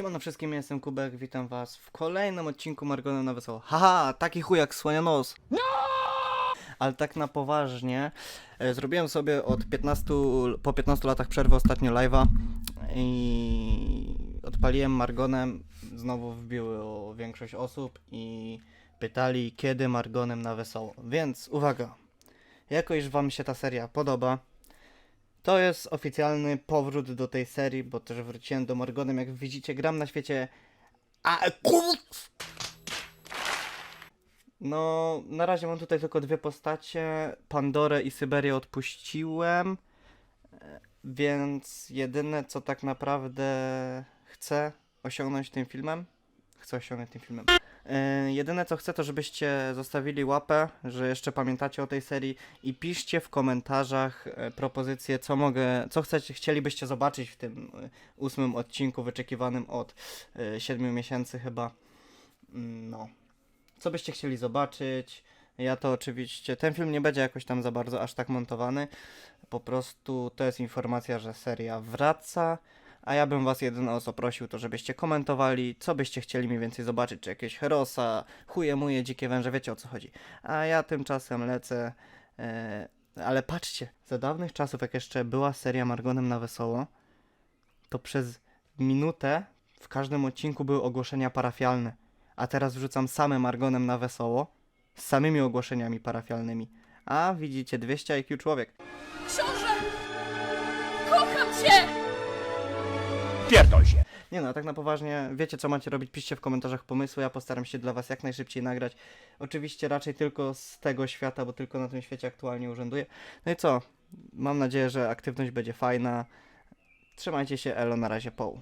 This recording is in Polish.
Siemano wszystkim, ja jestem Kubek, witam was w kolejnym odcinku Margonem na Wesoło. Haha, taki chuj jak słania nos. No! Ale tak na poważnie, e, zrobiłem sobie od 15, po 15 latach przerwy ostatnio live'a i odpaliłem Margonem, znowu wbiło większość osób i pytali kiedy Margonem na Wesoło. Więc uwaga, jako iż wam się ta seria podoba, to jest oficjalny powrót do tej serii, bo też wróciłem do Morgonem. Jak widzicie, gram na świecie. A No, na razie mam tutaj tylko dwie postacie. Pandorę i Syberię odpuściłem. e, Więc jedyne, co tak naprawdę chcę osiągnąć tym filmem, chcę osiągnąć tym filmem. E, jedyne co chcę to żebyście zostawili łapę, że jeszcze pamiętacie o tej serii i piszcie w komentarzach e, propozycje, co mogę, co chcecie, chcielibyście zobaczyć w tym e, ósmym odcinku wyczekiwanym od 7 miesięcy chyba. Mm, No. Co byście chcieli zobaczyć? Ja to oczywiście, ten film nie będzie jakoś tam za bardzo aż tak montowany. Po prostu to jest informacja, że seria wraca. A ja bym was jedyne o co prosił, to żebyście komentowali, co byście chcieli mniej więcej zobaczyć, czy jakieś herosa, chuje muje, dzikie węże, wiecie o co chodzi. A ja tymczasem lecę. E, ale patrzcie, za dawnych czasów, jak jeszcze była seria Margonem na wesoło, to przez minutę w każdym odcinku były ogłoszenia parafialne. A teraz wrzucam same Margonem na wesoło, z samymi ogłoszeniami parafialnymi. A widzicie, 200 IQ człowiek. Się. Nie no, a tak na poważnie, wiecie co macie robić, piszcie w komentarzach pomysły, ja postaram się dla was jak najszybciej nagrać. Oczywiście raczej tylko z tego świata, bo tylko na tym świecie aktualnie urzęduję. No i co, mam nadzieję, że aktywność będzie fajna. Trzymajcie się, elo, na razie, poł.